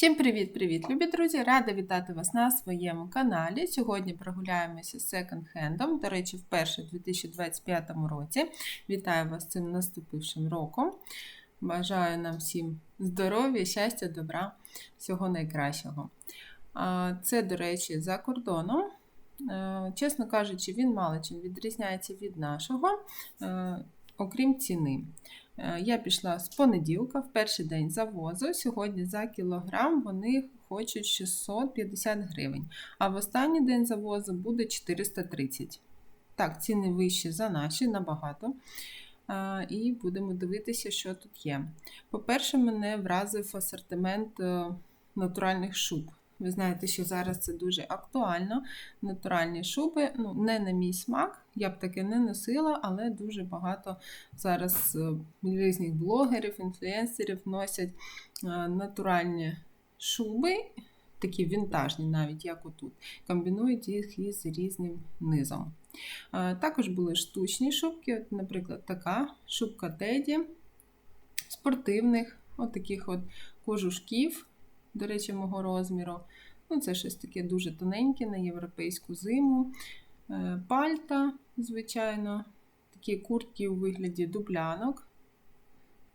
Всім привіт-привіт, любі друзі! Рада вітати вас на своєму каналі. Сьогодні прогуляємося з секонд-хендом, до речі, вперше у 2025 році. Вітаю вас з цим наступившим роком. Бажаю нам всім здоров'я, щастя, добра, всього найкращого. Це, до речі, за кордоном. Чесно кажучи, він мало чим відрізняється від нашого, окрім ціни. Е, я пішла з понеділка, в перший день завозу. Сьогодні за кілограм вони хочуть 650 гривень, а в останній день завозу буде 430. Так, ціни вищі за наші набагато. І будемо дивитися, що тут є. По-перше, мене вразив асортимент е, натуральних шуб. Ви знаєте, що зараз це дуже актуально. Натуральні шуби, ну, не на мій смак, я б таке не носила, але дуже багато зараз е, різних блогерів, інфлюенсерів носять е, натуральні шуби, такі вінтажні, навіть як отут. Комбінують їх із різним низом. Е, також були штучні шубки, от, наприклад, така шубка Теді, спортивних, от таких от кожушків до речі, мого розміру. Ну, Це щось таке дуже тоненьке на європейську зиму. Е, пальта, звичайно, такі куртки у вигляді дублянок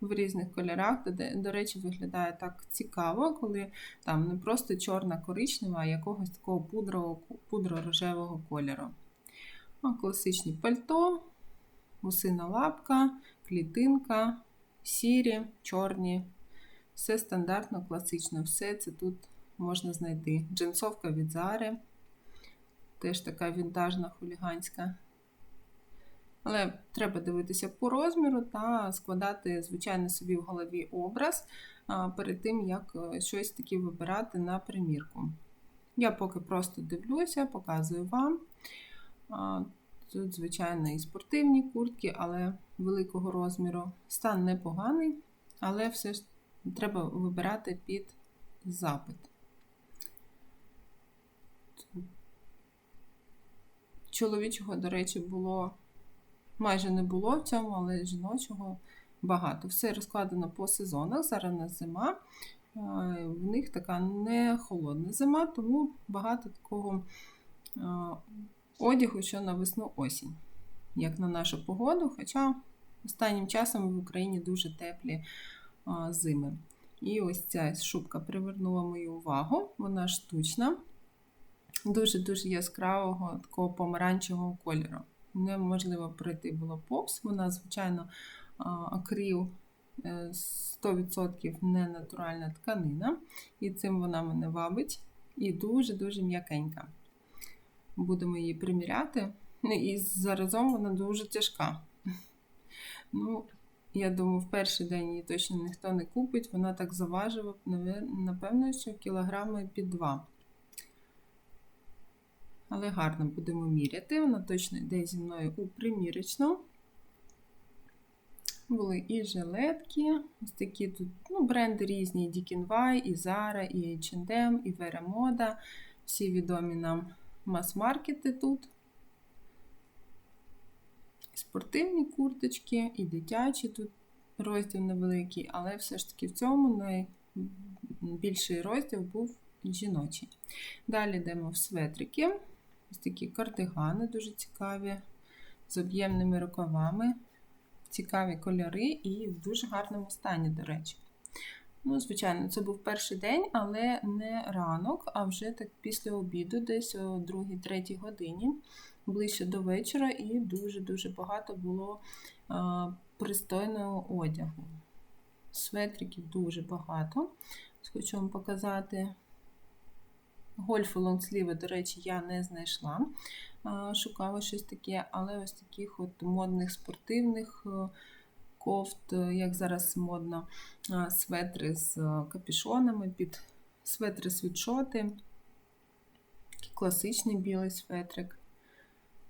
в різних кольорах. До речі, виглядає так цікаво, коли там не просто чорна коричнева, а якогось такого пудро-рожевого кольору. О, класичні пальто, гусина лапка, клітинка, сірі, чорні все стандартно, класично, все це тут можна знайти. Джинсовка від Зари, теж така вінтажна, хуліганська. Але треба дивитися по розміру та складати, звичайно, собі в голові образ перед тим, як е, щось таке вибирати на примірку. Я поки просто дивлюся, показую вам. Тут, звичайно, і спортивні куртки, але великого розміру. Стан непоганий, але все ж треба вибирати під запит. Чоловічого, до речі, було майже не було в цьому, але жіночого багато. Все розкладено по сезонах. Зараз на зима. В них така не холодна зима, тому багато такого одягу, що на весну осінь, як на нашу погоду. Хоча останнім часом в Україні дуже теплі зими. І ось ця шубка привернула мою увагу, вона штучна, дуже-дуже яскравого, такого помаранчевого кольору. Неможливо пройти було попс, вона, звичайно, акрил 100% е, не натуральна тканина, і цим вона мене вабить. І дуже-дуже м'якенька. Будемо її приміряти. І заразом вона дуже тяжка. Ну, я думаю, в перший день її точно ніхто не купить. Вона так заважила, напевно, що кілограми під два. Але гарно будемо міряти. Вона точно йде зі мною у примірочну. Були і жилетки, ось такі тут ну, бренди різні: DKNY, і Zara, і H&M, і Vera Moda. Всі відомі нам мас-маркети тут спортивні курточки, і дитячі тут розділ невеликий, але все ж таки в цьому найбільший розділ був жіночий. Далі йдемо в светрики. Ось такі кардигани дуже цікаві, з об'ємними рукавами, цікаві кольори і в дуже гарному стані, до речі. Ну, Звичайно, це був перший день, але не ранок, а вже так після обіду, десь о 2-3 годині ближче до вечора, і дуже-дуже багато було а, пристойного одягу. Светриків дуже багато. Хочу вам показати. Гольфи лонгсліви, до речі, я не знайшла. Шукала щось таке, але ось таких от модних спортивних е, кофт, е, як зараз модно, светри з е, капішонами, під светри світшоти, класичний білий светрик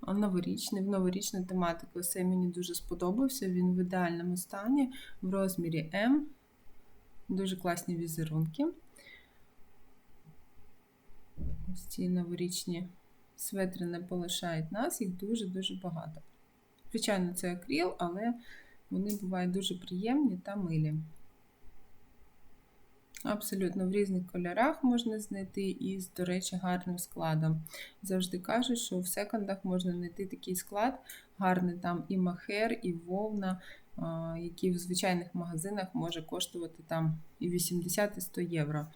новорічний, в новорічну тематику. Цей мені дуже сподобався. Він в ідеальному стані, в розмірі М. Дуже класні візерунки. Ось ці новорічні светри не полишають нас, їх дуже-дуже багато. Звичайно, це акріл, але вони бувають дуже приємні та милі. Абсолютно в різних кольорах можна знайти і до речі, гарним складом. Завжди кажуть, що в секондах можна знайти такий склад, гарний там і махер, і вовна, який в звичайних магазинах може коштувати там і 80, і 100 євро.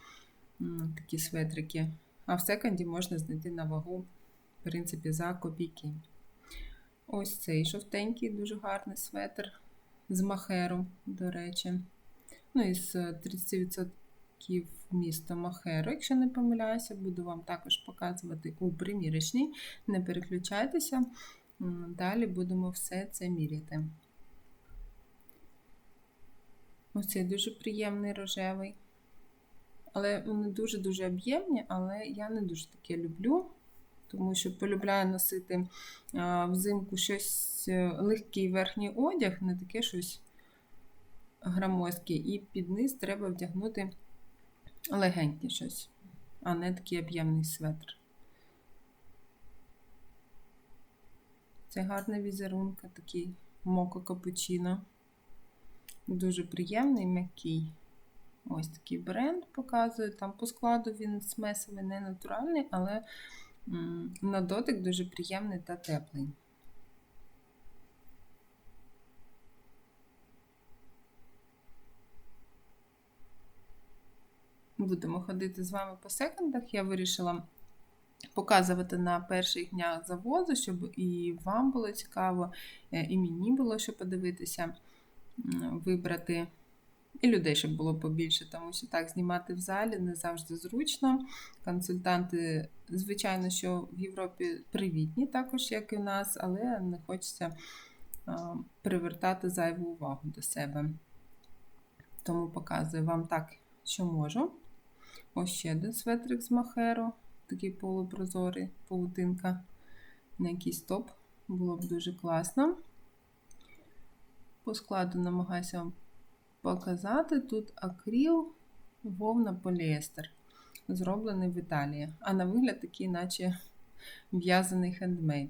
Такі светрики. А в секонді можна знайти на вагу, в принципі, за копійки. Ось цей жовтенький, дуже гарний светр з махеру, до речі. Ну і з 30% міста Махеру, якщо не помиляюся, буду вам також показувати у примірочній. Не переключайтеся, далі будемо все це міряти. Ось цей дуже приємний рожевий. Але вони дуже-дуже об'ємні, але я не дуже таке люблю, тому що полюбляю носити взимку щось е, легкий верхній одяг, не таке щось громоздке. І під низ треба вдягнути легеньке щось, а не такий об'ємний светр. Це гарний візерунка, такий моко капучино. Дуже приємний, м'який. Ось такий бренд показує. Там по складу він смесовий, не натуральний, але на дотик дуже приємний та теплий. Будемо ходити з вами по секондах. Я вирішила показувати на перших днях завозу, щоб і вам було цікаво, е, і мені було що подивитися, вибрати. І людей, щоб було побільше, тому що так знімати в залі не завжди зручно. Консультанти, звичайно, що в Європі привітні, також, як і в нас, але не хочеться привертати зайву увагу до себе. Тому показую вам так, що можу. Ось ще один светрик з махеру, такий полупрозорий паутинка на якийсь топ. Було б дуже класно. По складу намагаюся показати. Тут акріл, вовна поліестер. Зроблений в Італії. А на вигляд такий, наче в'язаний хендмейд.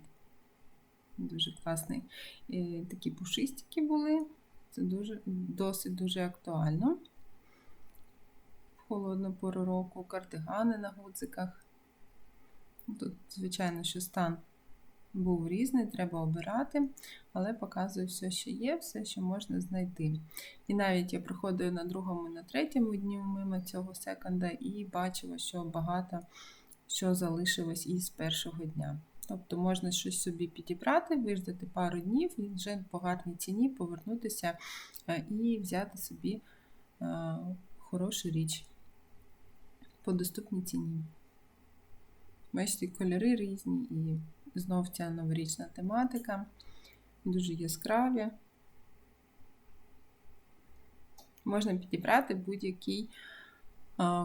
Дуже класний. І такі пушистики були. Це дуже, досить дуже актуально В холодну пору року, кардигани на гудзиках. Тут, звичайно, що стан був різний, треба обирати, але показую все, що є, все, що можна знайти. І навіть я проходила на другому на третьому дні мимо цього секонда і бачила, що багато що залишилось із першого дня. Тобто можна щось собі підібрати, виждати пару днів і вже по гарній ціні повернутися е, і взяти собі е, хорошу річ по доступній ціні. Бачите, кольори різні і знов ця новорічна тематика, дуже яскраві. Можна підібрати будь-який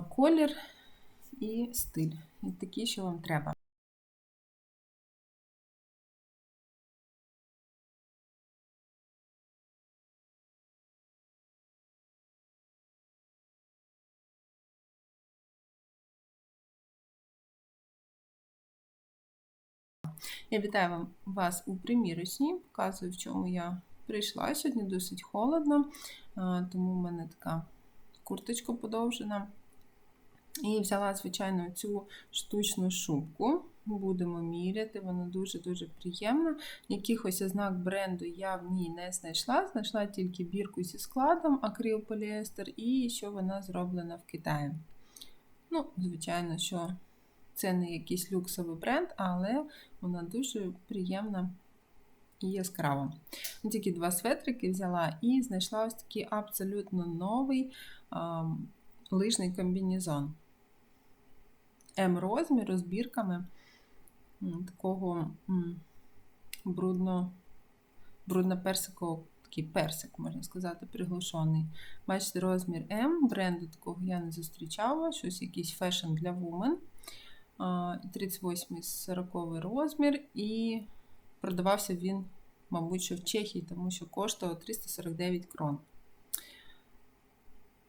колір і стиль, і такий, що вам треба. Я вітаю вас у примірочній, показую, в чому я прийшла. Сьогодні досить холодно, тому в мене така курточка подовжена. І взяла, звичайно, цю штучну шубку. Будемо міряти, вона дуже-дуже приємна. Якихось ознак бренду я в ній не знайшла. Знайшла тільки бірку зі складом акрил поліестер і що вона зроблена в Китаї. Ну, звичайно, що це не якийсь люксовий бренд, але вона дуже приємна і яскрава. Тільки два светрики взяла і знайшла ось такий абсолютно новий а, лижний комбінезон. М-розміру з бірками такого брудно, брудно-персикового такий персик, можна сказати, приглушений. Бачите, розмір М, бренду такого я не зустрічала, щось якийсь фешн для вумен. 38 40 розмір, і продавався він, мабуть, що в Чехії, тому що коштував 349 крон.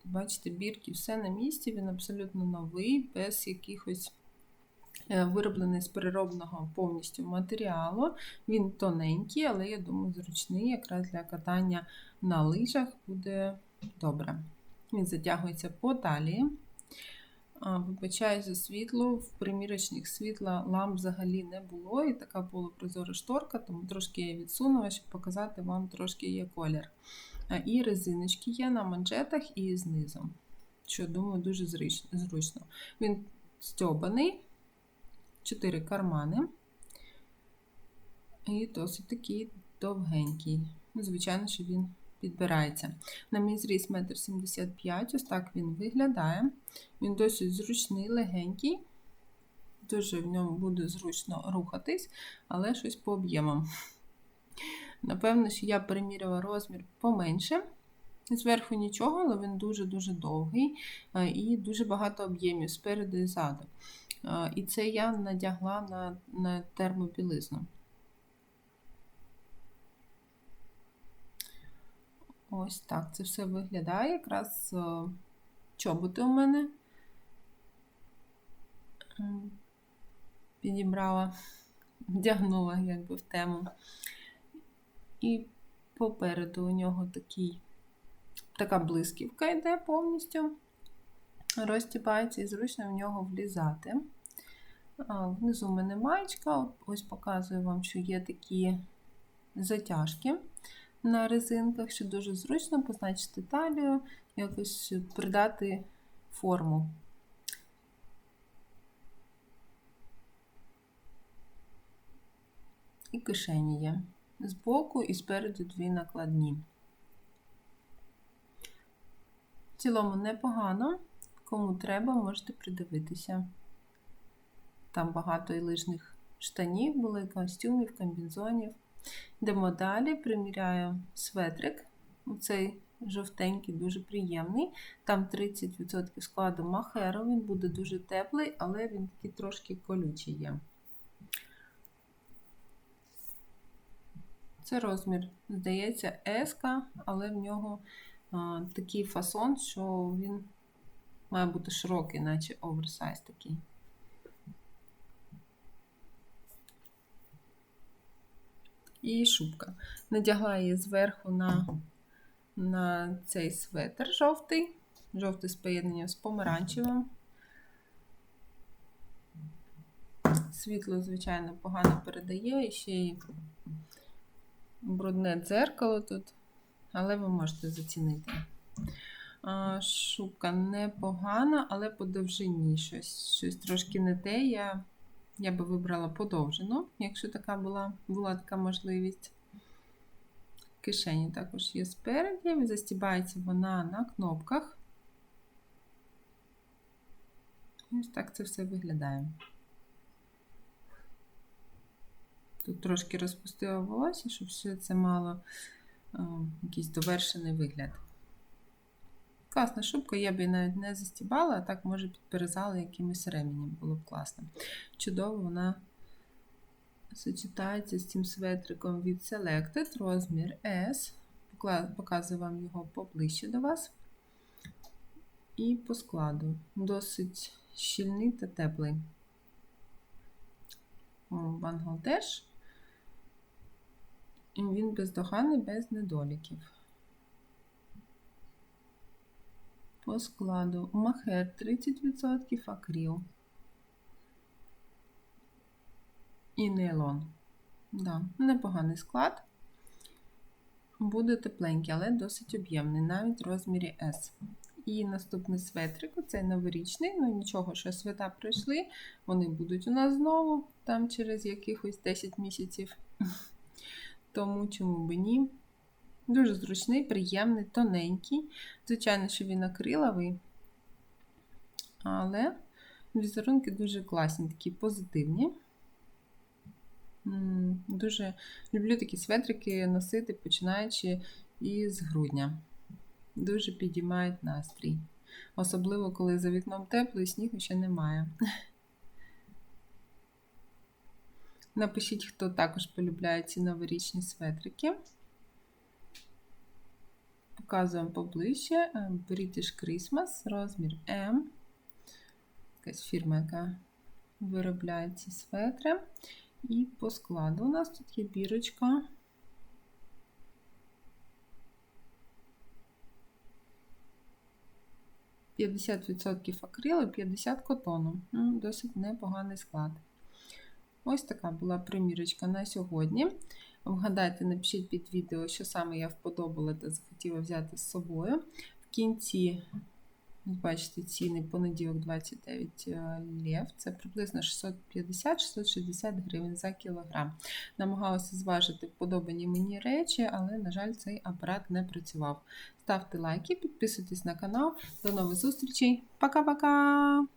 Бачите, бірки все на місці, він абсолютно новий, без якихось е, вироблений з переробного повністю матеріалу. Він тоненький, але, я думаю, зручний, якраз для катання на лижах буде добре. Він затягується по талії. Вибачаю за світло, в примірочних світла ламп взагалі не було, і така полупрозора шторка, тому трошки я відсунула, щоб показати вам трошки є колір. І резиночки є на манжетах і знизу, що, думаю, дуже зручно. Він стьобаний, 4 кармани. І досить такий довгенький. Ну, Звичайно, що він підбирається. На мій зріст 1,75 м, ось так він виглядає. Він досить зручний, легенький. Дуже в ньому буде зручно рухатись, але щось по об'ємам. Напевно, що я переміряла розмір поменше. Зверху нічого, але він дуже-дуже довгий і дуже багато об'ємів спереду і ззаду. І це я надягла на, на термобілизну. Ось так це все виглядає. Якраз е, чоботи у мене підібрала, вдягнула якби в тему. І попереду у нього такий, така блисківка йде повністю, розтіпається і зручно в нього влізати. Внизу у мене маєчка, ось показую вам, що є такі затяжки на резинках, що дуже зручно позначити талію, якось придати форму. І кишені є. Збоку і спереду дві накладні. В цілому непогано, кому треба, можете придивитися. Там багато і лижних штанів були, костюмів, комбінзонів. Йдемо далі, приміряю светрик. Цей жовтенький, дуже приємний. Там 30% складу махеру, він буде дуже теплий, але він такий трошки колючий є. Це розмір, здається, S, але в нього а, такий фасон, що він має бути широкий, наче оверсайз такий. І шубка. Надягла її зверху на на цей светр жовтий, жовтий з поєднанням з помаранчевим. Світло, звичайно, погано передає, і ще й брудне дзеркало тут, але ви можете зацінити. Шубка непогана, але по довжині щось щось трошки не те. Я я би вибрала подовжену, якщо така була була така можливість. Кишені також є спереді, застібається вона на кнопках. Ось так це все виглядає. Тут трошки розпустила волосся, щоб все це мало о, якийсь довершений вигляд. Класна шубка, я б її навіть не застібала, а так, може, підперезала якимось ременем, було б класно. Чудово, вона сочетається з цим светриком від Selected, розмір S. Показую вам його поближче до вас. І по складу. Досить щільний та теплий. Бангладеш. І він бездоганний, без недоліків. По складу махер 30%, акріл. І нейлон. Да, непоганий склад. Буде тепленький, але досить об'ємний, навіть в розмірі S. І наступний светрик, цей новорічний, ну нічого, що свята пройшли, вони будуть у нас знову, там через якихось 10 місяців. Тому чому би ні? Дуже зручний, приємний, тоненький. Звичайно, що він акриловий, але візерунки дуже класні, такі позитивні. Дуже люблю такі светрики носити, починаючи із грудня. Дуже підіймають настрій. Особливо, коли за вікном тепло і снігу ще немає. Напишіть, хто також полюбляє ці новорічні светрики. Показуємо поближче е, British Christmas, розмір M. Якась фірма, яка виробляє ці светри. І по складу у нас тут є бірочка. 50% акрилу і 50 котону. М, Досить непоганий склад. Ось така була примірочка на сьогодні. Вгадайте, напишіть під відео, що саме я вподобала та захотіла взяти з собою. В кінці, бачите, ціни понеділок 29 е, лев. Це приблизно 650-660 гривень за кілограм. Намагалася зважити вподобані мені речі, але, на жаль, цей апарат не працював. Ставте лайки, підписуйтесь на канал. До нових зустрічей. Пока-пока!